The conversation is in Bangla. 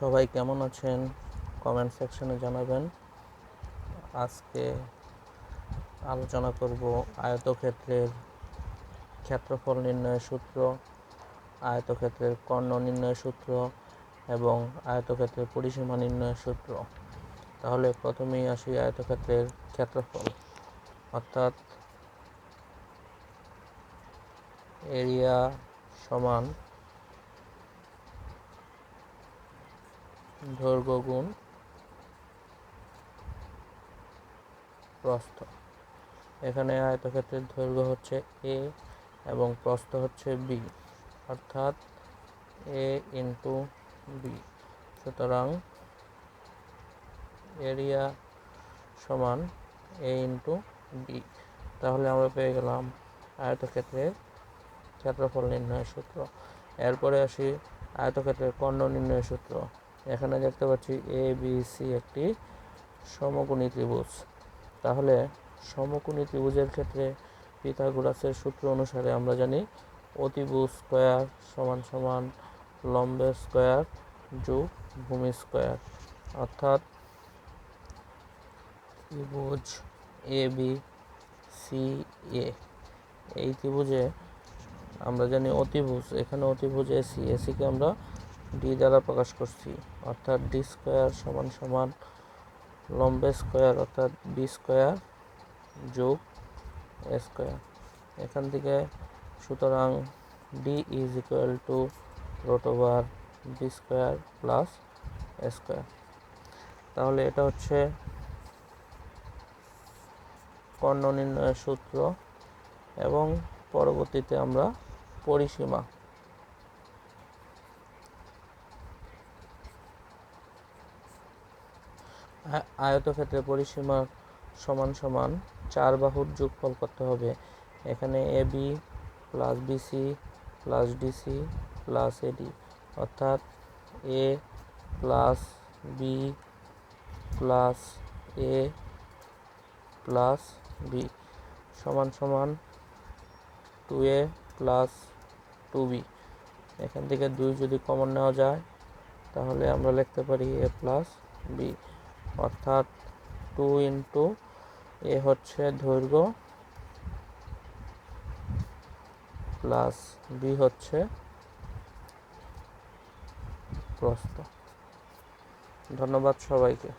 সবাই কেমন আছেন? কমেন্ট সেকশনে জানাবেন। আজকে আলোচনা করব আয়তক্ষেত্রের ক্ষেত্রফল নির্ণয়ের সূত্র, আয়তক্ষেত্রের কর্ণ নির্ণয়ের সূত্র এবং আয়তক্ষেত্রের পরিসীমা নির্ণয়ের সূত্র। তাহলে প্রথমেই আসি আয়তক্ষেত্রের ক্ষেত্রফল। অর্থাৎ এরিয়া সমান দৈর্ঘ্য গুণ প্রস্থ। এখানে আয়তক্ষেত্রের দৈর্ঘ্য হচ্ছে এ এবং প্রস্থ হচ্ছে বি অর্থাৎ এ ইন্টু বি সুতরাং এরিয়া সমান এ ইন্টু বি তাহলে আমরা পেয়ে গেলাম আয়তক্ষেত্রের ক্ষেত্রফল নির্ণয়ের সূত্র। এরপরে আসি আয়তক্ষেত্রের কর্ণ নির্ণয়ের সূত্র। এখানে দেখতে পাচ্ছি এ বি সি একটি সমকোণী ত্রিভুজ। তাহলে সমকোণী ত্রিভুজের ক্ষেত্রে পিথাগোরাসের সূত্র অনুসারে আমরা জানি অতিভুজ স্কোয়ার সমান সমান লম্বের স্কোয়ার যোগ ভূমি স্কোয়ার। অর্থাৎ ত্রিভুজ এ বি সি এ এই ত্রিভুজে আমরা জানি অতিভুজ, এখানে অতিভুজ এসি এসিকে আমরা ডি দ্বারা প্রকাশ করছি, অর্থাৎ ডি স্কোয়ার সমান সমান লম্বে স্কোয়ার অর্থাৎ বি স্কোয়ার যোগ স্কোয়ার এখান থেকে সুতরাং D is equal to root over B square plus square তাহলে এটা হচ্ছে কর্ণ নির্ণয়ের সূত্র এবং পরবর্তীতে আমরা পরিসীমা আ- আয়তক্ষেত্রে পরিসীমার সমান সমান চার বাহুর যোগফল করতে হবে। এখানে A B plus BC plus DC plus AD অর্থাৎ A plus B plus A plus B সমান সমান two A plus two B এখান থেকে দুই যদি কমন নেওয়া যায়, তাহলে আমরা লিখতে পারি এ প্লাস বি অর্থাৎ টু ইন্টু এ হচ্ছে দৈর্ঘ্য প্লাস বি হচ্ছে প্রস্থ। ধন্যবাদ সবাইকে।